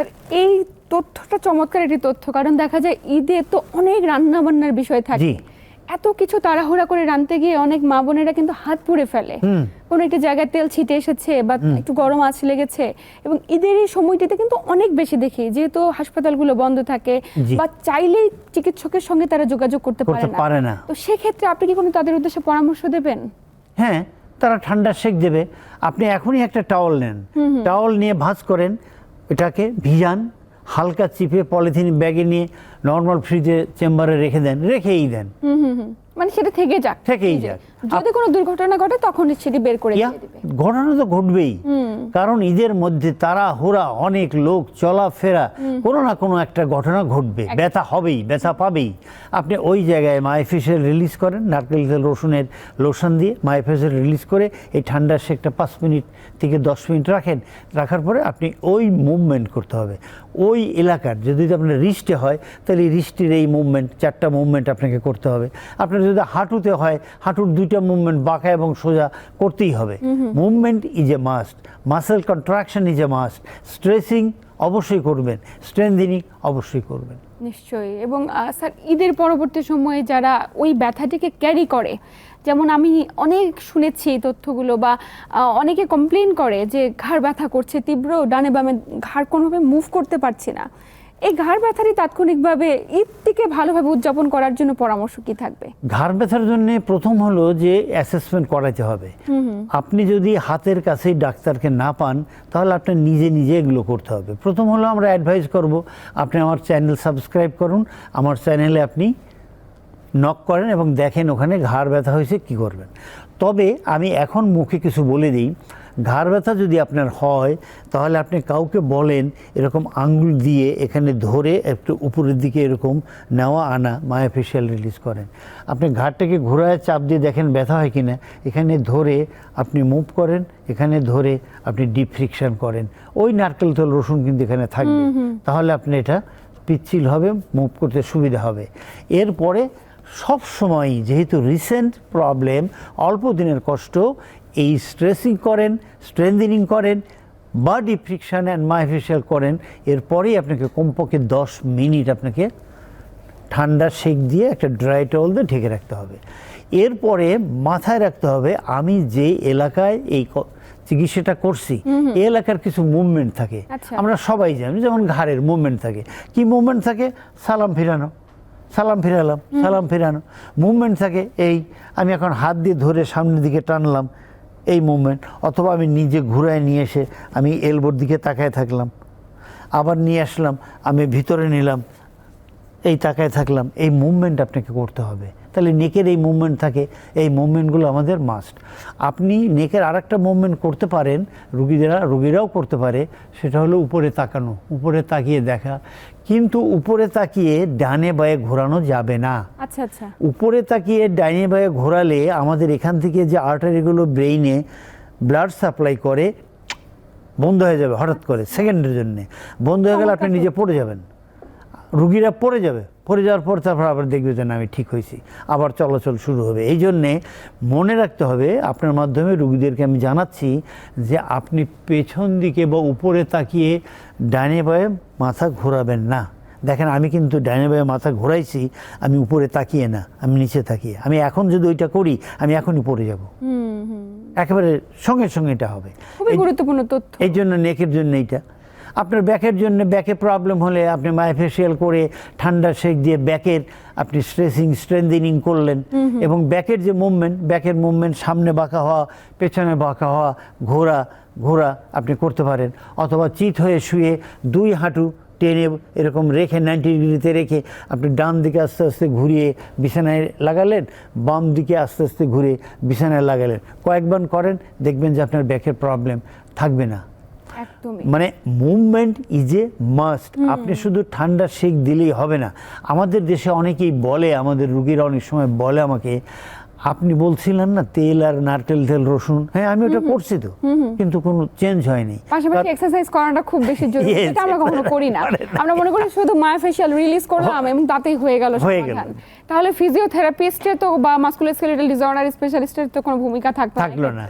Sir এই তথ্যটা চমৎকার একটি তথ্য। কারণ দেখা যায় ঈদে তো অনেক রান্না বান্নার বিষয় থাকে। এত কিছু তাড়াহুড়া করে রাঁধতে গিয়ে অনেক মা বোনেরা কিন্তু হাত পুড়ে ফেলে। কোনো একটি জায়গায় তেল ছিটে এসেছে বা একটু গরম আঁচ লেগেছে। এবং ঈদের এই সময়টিতে কিন্তু অনেক বেশি দেখি যেহেতু হাসপাতালগুলো বন্ধ থাকে বা চাইলেই চিকিৎসকের সঙ্গে তারা যোগাযোগ করতে পারে না। তো সেক্ষেত্রে আপনি কি কোনো তাদের উদ্দেশ্যে পরামর্শ দেবেন? হ্যাঁ তারা ঠান্ডা শেক দেবে। আপনি এখনই একটা টাওয়াল নেন। টাওয়াল নিয়ে ভাঁজ করেন। এটাকে ভিজান হালকা চিপে পলিথিন ব্যাগে নিয়ে নর্মাল ফ্রিজে চেম্বারে রেখে দেন রেখেই দেন। মানে সেটা থেকে যাক থেকেই যাক। যদি কোনো দুর্ঘটনা ঘটে তখন সেটি বের করে দিয়ে দিবে। ঘটনা তো ঘটবেই। কারণ ঈদের মধ্যে তারা হোরা অনেক লোক চলাফেরা কোনো না কোনো একটা ঘটনা ঘটবে। ব্যথা হবেই ব্যথা পাবেই। আপনি ওই জায়গায় মাইফেসের রিলিজ করেন নারকেল তেল রসুনের লোশন দিয়ে মাইফেসের রিলিজ করে এই ঠান্ডার শেকটা পাঁচ মিনিট থেকে দশ মিনিট রাখেন। রাখার পরে আপনি ওই মুভমেন্ট করতে হবে। ওই এলাকার যদি আপনার রিস্টে হয় তাহলে এই রিস্টের এই মুভমেন্ট চারটা মুভমেন্ট আপনাকে করতে হবে। আপনার যদি হাঁটুতে হয় হাঁটুর দুইটা মুভমেন্ট বাঁকা এবং সোজা করতেই হবে। Movement is a must muscle contraction is a must stressing অবশ্যই করবেন। স্ট্রেন্থেনিং অবশ্যই করবেন। নিশ্চয়ই। এবং স্যার ঈদের পরবর্তী সময়ে যারা ওই ব্যথাটিকে ক্যারি করে যেমন আমি অনেক শুনেছি এই তথ্যগুলো বা অনেকে কমপ্লেন করে যে ঘাড় ব্যথা করছে তীব্র ডানে বামে ঘাড় কোনোভাবে মুভ করতে পারছি না। এই ঘাড় ব্যথারই তাৎক্ষণিকভাবে ঈদটিকে ভালোভাবে উদযাপন করার জন্য পরামর্শ কি থাকবে? ঘাড় ব্যথার জন্য প্রথম হলো যে অ্যাসেসমেন্ট করাতে হবে। আপনি যদি হাতের কাছেই ডাক্তারকে না পান তাহলে আপনার নিজে নিজে এগুলো করতে হবে। প্রথম হলো আমরা অ্যাডভাইস করব আপনি আমার চ্যানেল সাবস্ক্রাইব করুন আমার চ্যানেলে আপনি নক করেন এবং দেখেন ওখানে ঘাড় ব্যথা হয়েছে কি করবেন? তবে আমি এখন মুখে কিছু বলে দিই ঘাড় ব্যথা যদি আপনার হয় তাহলে আপনি কাউকে বলেন এরকম আঙ্গুল দিয়ে এখানে ধরে একটু উপরের দিকে এরকম নেওয়া আনা মায়াফেশিয়াল রিলিজ করেন। আপনি ঘাড়টাকে ঘোরায় চাপ দিয়ে দেখেন ব্যথা হয় কিনা এখানে ধরে আপনি মুভ করেন এখানে ধরে আপনি ডিপ ফ্রিকশন করেন। ওই নারকেল তেল রসুন কিন্তু এখানে থাকবে। তাহলে আপনি এটা পিচ্ছিল হবে মুভ করতে সুবিধা হবে। এরপরে সব সময়ই যেহেতু রিসেন্ট প্রবলেম অল্প দিনের কষ্ট এই স্ট্রেসিং করেন স্ট্রেন্থেনিং করেন বা ডিফ্রিকশন অ্যান্ড মাইফেশিয়াল করেন এরপরেই আপনাকে কমপক্ষে দশ মিনিট আপনাকে ঠান্ডা সেক দিয়ে একটা ড্রাই টল দিয়ে ঢেকে রাখতে হবে। এরপরে মাথায় রাখতে হবে আমি যে এলাকায় এই চিকিৎসাটা করছি এই এলাকার কিছু মুভমেন্ট থাকে। আচ্ছা। আমরা সবাই জানি যেমন ঘাড়ের মুভমেন্ট থাকে। কি মুভমেন্ট থাকে? সালাম ফিরানো। সালাম ফিরালাম সালাম ফিরানো। মুভমেন্ট থাকে এই আমি এখন হাত দিয়ে ধরে সামনের দিকে টানলাম এই মুভমেন্ট অথবা আমি নিজে ঘুরায় নিয়ে এসে আমি এলবোর দিকে তাকায় থাকলাম। আবার নিয়ে আসলাম আমি ভিতরে নিলাম এই তাকায় থাকলাম। এই মুভমেন্ট আপনাকে করতে হবে। তাহলে নেকের এই মুভমেন্ট থাকে এই মুভমেন্টগুলো আমাদের মাস্ট আপনি নেকের আরেকটা মুভমেন্ট করতে পারেন রুগীদেরা রুগীরাও করতে পারে সেটা হলো উপরে তাকানো উপরে তাকিয়ে দেখা। কিন্তু উপরে তাকিয়ে ডানে বায়ে ঘোরানো যাবে না। আচ্ছা আচ্ছা। উপরে তাকিয়ে ডাইনে বায়ে ঘোরালে আমাদের এখান থেকে যে আর্টারিগুলো ব্রেইনে ব্লাড সাপ্লাই করে বন্ধ হয়ে যাবে হঠাৎ করে সেকেন্ডের জন্য। বন্ধ হয়ে গেলে আপনি নিজে পড়ে যাবেন। রুগীরা পড়ে যাবে। পড়ে যাওয়ার পর তারপর আবার দেখবে যে না আমি ঠিক হয়েছি। আবার চলাচল শুরু হবে। এই জন্যে মনে রাখতে হবে আপনার মাধ্যমে রুগীদেরকে আমি জানাচ্ছি যে আপনি পেছন দিকে বা উপরে তাকিয়ে ডানে বায়ে মাথা ঘোরাবেন না। দেখেন আমি কিন্তু ডাইনে বায়ে মাথা ঘোরাইছি আমি উপরে তাকিয়ে না আমি নিচে তাকিয়ে। আমি এখন যদি ওইটা করি আমি এখনই পড়ে যাব। একেবারে সঙ্গে সঙ্গে এটা হবে। খুবই গুরুত্বপূর্ণ তথ্য। এই জন্য নেকের জন্য এইটা। আপনার ব্যাকের জন্য ব্যাকে প্রবলেম হলে আপনি মায়োফেশিয়াল করে ঠান্ডা শেক দিয়ে ব্যাকের আপনি স্ট্রেসিং স্ট্রেন্থেনিং করলেন। এবং ব্যাকের যে মুভমেন্ট ব্যাকের মুভমেন্ট সামনে বাঁকা হওয়া পেছনে বাঁকা হওয়া ঘোরা ঘোরা আপনি করতে পারেন। অথবা চিত হয়ে শুয়ে দুই হাঁটু টেনে এরকম রেখে নাইনটি ডিগ্রিতে রেখে আপনি ডান দিকে আস্তে আস্তে ঘুরিয়ে বিছানায় লাগালেন বাম দিকে আস্তে আস্তে ঘুরে বিছানায় লাগালেন। কয়েকবার করেন দেখবেন যে আপনার ব্যাকের প্রবলেম থাকবে না। মানে মুভমেন্ট ইজ এ মাস্ট আপনি শুধু ঠান্ডা শেক দিলেই হবে না। আমাদের দেশে অনেকেই বলে আমাদের রুগীরা অনেক সময় বলে আমাকে আপনি বলছিলেন না তেল আর নারকেল তেল রসুন? হ্যাঁ আমি ওটা করছি তো। কিন্তু কোনো চেঞ্জ হয়নি। পাশাপাশি এক্সারসাইজ করাটা খুব বেশি জরুরি। এটা আমরা কখনো করি না। আমরা মনে করি শুধু মায়োফেশিয়াল রিলিজ করলাম এবং তাতেই হয়ে গেল হয়ে গেল। তাহলে ফিজিওথেরাপিস্টের তো বা মাস্কুলার স্কেলেটাল ডিসঅর্ডার স্পেশালিস্টের তো কোনো ভূমিকা থাকতো থাকল না।